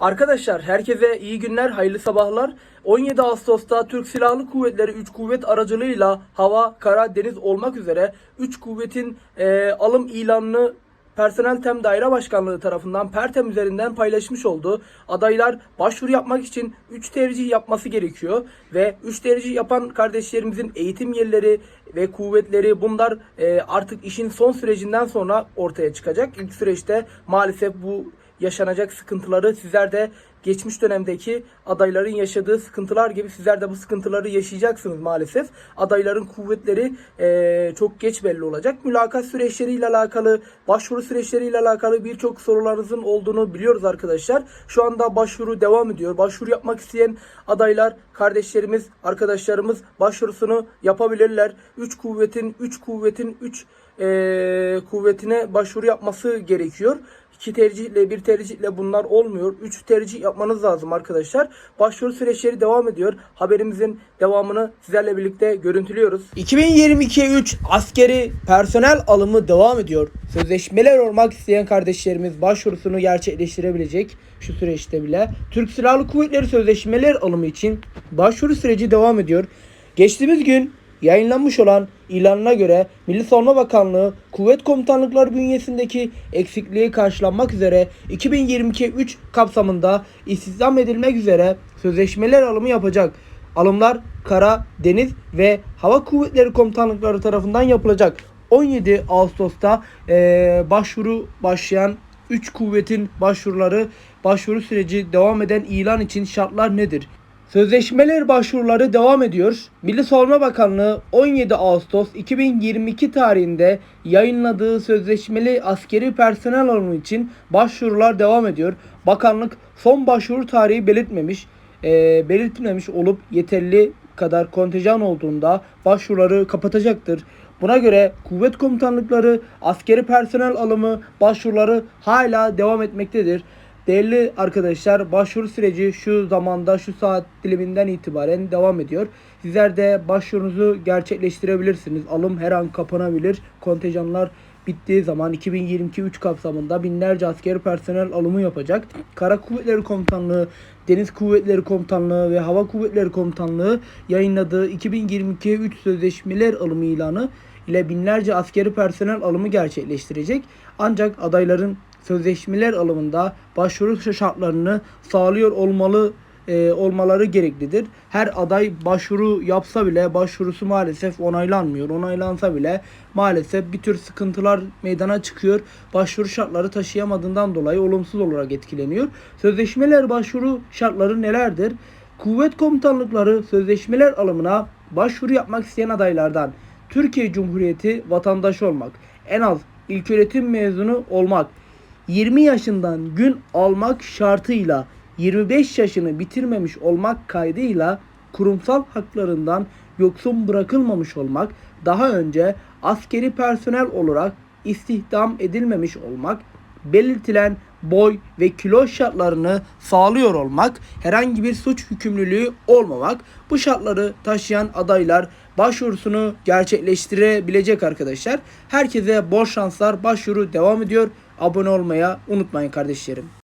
Arkadaşlar herkese iyi günler, hayırlı sabahlar. 17 Ağustos'ta Türk Silahlı Kuvvetleri 3 kuvvet aracılığıyla hava, kara, deniz olmak üzere 3 kuvvetin e, alım ilanını Personel Tem Daire Başkanlığı tarafından Pertem üzerinden paylaşmış oldu. Adaylar başvuru yapmak için 3 tercih yapması gerekiyor ve 3 tercih yapan kardeşlerimizin eğitim yerleri ve kuvvetleri bunlar e, artık işin son sürecinden sonra ortaya çıkacak. İlk süreçte maalesef bu yaşanacak sıkıntıları sizler de geçmiş dönemdeki adayların yaşadığı sıkıntılar gibi sizler de bu sıkıntıları yaşayacaksınız maalesef. Adayların kuvvetleri eee, çok geç belli olacak. Mülakat süreçleriyle alakalı, başvuru süreçleriyle alakalı birçok sorularınızın olduğunu biliyoruz arkadaşlar. Şu anda başvuru devam ediyor. Başvuru yapmak isteyen adaylar, kardeşlerimiz, arkadaşlarımız başvurusunu yapabilirler. 3 kuvvetin 3 kuvvetin 3 kuvvetine başvuru yapması gerekiyor. İki tercihle bir tercihle bunlar olmuyor. Üç tercih yapmanız lazım arkadaşlar. Başvuru süreçleri devam ediyor. Haberimizin devamını sizlerle birlikte görüntülüyoruz. 2022 3 askeri personel alımı devam ediyor. Sözleşmeler olmak isteyen kardeşlerimiz başvurusunu gerçekleştirebilecek şu süreçte bile. Türk Silahlı Kuvvetleri sözleşmeler alımı için başvuru süreci devam ediyor. Geçtiğimiz gün yayınlanmış olan ilanına göre Milli Savunma Bakanlığı kuvvet komutanlıkları bünyesindeki eksikliği karşılanmak üzere 2022-3 kapsamında istihdam edilmek üzere sözleşmeler alımı yapacak. Alımlar kara, deniz ve hava kuvvetleri komutanlıkları tarafından yapılacak. 17 Ağustos'ta eee, başvuru başlayan 3 kuvvetin başvuruları, başvuru süreci devam eden ilan için şartlar nedir? Sözleşmeler başvuruları devam ediyor. Milli Savunma Bakanlığı 17 Ağustos 2022 tarihinde yayınladığı sözleşmeli askeri personel alımı için başvurular devam ediyor. Bakanlık son başvuru tarihi belirtmemiş, eee, belirtmemiş olup yeterli kadar kontenjan olduğunda başvuruları kapatacaktır. Buna göre kuvvet komutanlıkları askeri personel alımı başvuruları hala devam etmektedir. Değerli arkadaşlar başvuru süreci şu zamanda şu saat diliminden itibaren devam ediyor. Sizler de başvurunuzu gerçekleştirebilirsiniz. Alım her an kapanabilir. Kontenjanlar bittiği zaman 2022-3 kapsamında binlerce askeri personel alımı yapacak. Kara Kuvvetleri Komutanlığı, Deniz Kuvvetleri Komutanlığı ve Hava Kuvvetleri Komutanlığı yayınladığı 2022-3 sözleşmeler alımı ilanı ile binlerce askeri personel alımı gerçekleştirecek. Ancak adayların sözleşmeler alımında başvuru şartlarını sağlıyor olmalı e, olmaları gereklidir. Her aday başvuru yapsa bile başvurusu maalesef onaylanmıyor. Onaylansa bile maalesef bir tür sıkıntılar meydana çıkıyor. Başvuru şartları taşıyamadığından dolayı olumsuz olarak etkileniyor. Sözleşmeler başvuru şartları nelerdir? Kuvvet komutanlıkları sözleşmeler alımına başvuru yapmak isteyen adaylardan Türkiye Cumhuriyeti vatandaşı olmak, en az ilköğretim mezunu olmak, 20 yaşından gün almak şartıyla 25 yaşını bitirmemiş olmak kaydıyla kurumsal haklarından yoksun bırakılmamış olmak, daha önce askeri personel olarak istihdam edilmemiş olmak, belirtilen boy ve kilo şartlarını sağlıyor olmak, herhangi bir suç yükümlülüğü olmamak, bu şartları taşıyan adaylar başvurusunu gerçekleştirebilecek arkadaşlar. Herkese bol şanslar, başvuru devam ediyor. Abone olmaya unutmayın kardeşlerim.